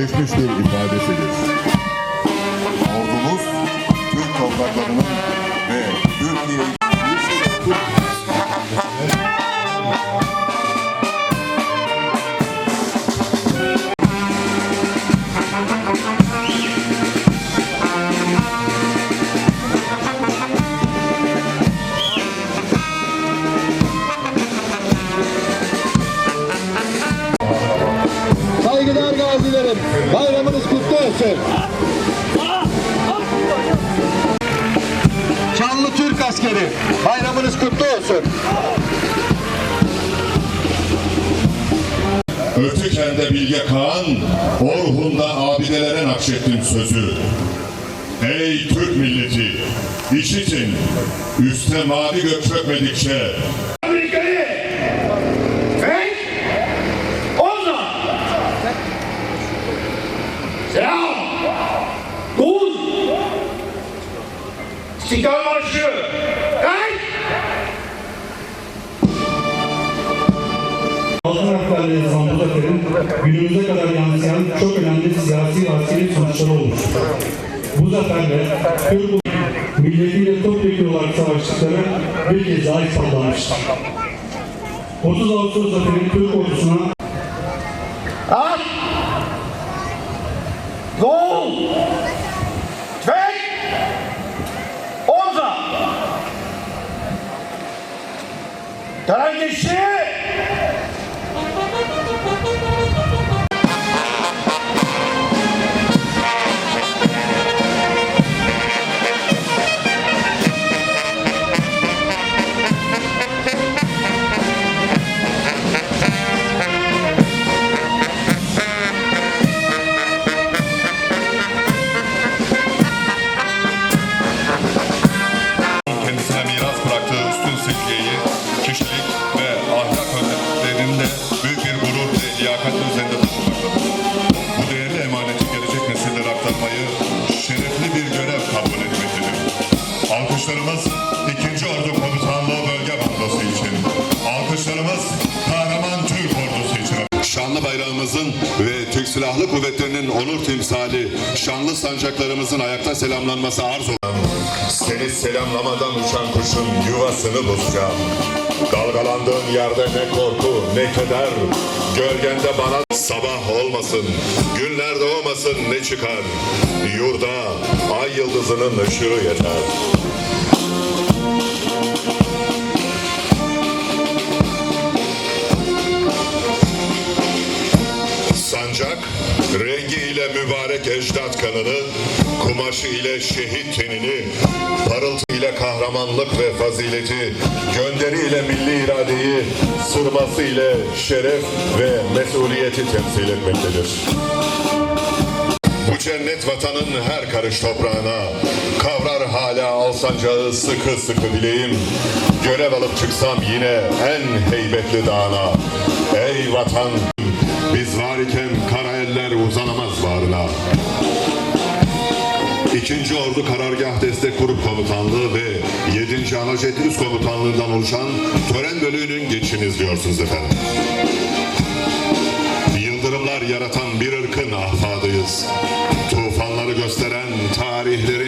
business day Gazilerim, bayramınız kutlu olsun. Şanlı Türk askeri, bayramınız kutlu olsun. Ötüken'de Bilge Kağan, Orhun'da abidelere nakşettim sözü. Ey Türk milleti, işitin, üste mavi gök çökmedikçe, İstiklal Marşı Hey Altın harflerle yazılan bu zaferin günümüze kadar yansıyan çok önemli siyasi ve askeri sonuçları olmuştur. Bu zaferle Türk milletiyle topyekun olarak savaştıkları bir kez daha ispatlanmıştır. 30 Ağustos zaferin Türk ordusuna At Gol mexer. Sarvas Silahlı Kuvvetleri'nin onur timsali, şanlı sancaklarımızın ayakta selamlanması arz olan Seni selamlamadan uçan kuşun yuvasını bozacağım. Dalgalandığın yerde ne korku ne keder. Gölgende bana sabah olmasın, günler doğmasın ne çıkar. Yurda ay yıldızının ışığı yeter. Rengi ile mübarek ecdat kanını, kumaşı ile şehit tenini, parıltı ile kahramanlık ve fazileti, gönderi ile milli iradeyi, sırması ile şeref ve mesuliyeti temsil etmektedir. Bu cennet vatanın her karış toprağına kavrar hala al sancağı sıkı sıkı dileğim. Görev alıp çıksam yine en heybetli dağına. Ey vatan biz var iken uzanamaz bağrına. İkinci Ordu Karargah Destek Grup Komutanlığı ve 7. Anajet Üst Komutanlığından oluşan tören bölüğünün geçini izliyorsunuz efendim. Yıldırımlar yaratan bir ırkın ahfadıyız. Tufanları gösteren tarihlerin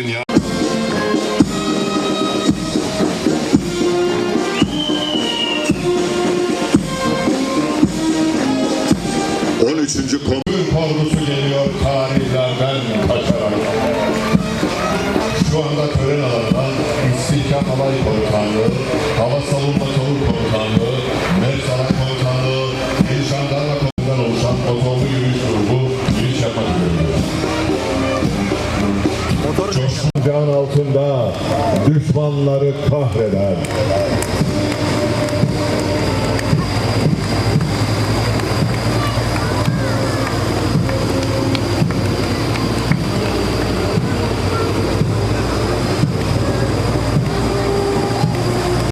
Alay Komutanlığı, Hava Savunma Çavuk Komutanlığı, Mersalat Komutanlığı, İl Jandarma Komutanlığı'ndan oluşan motorlu yürüyüş grubu yürüyüş yapmak üzere. Can altında düşmanları kahreder.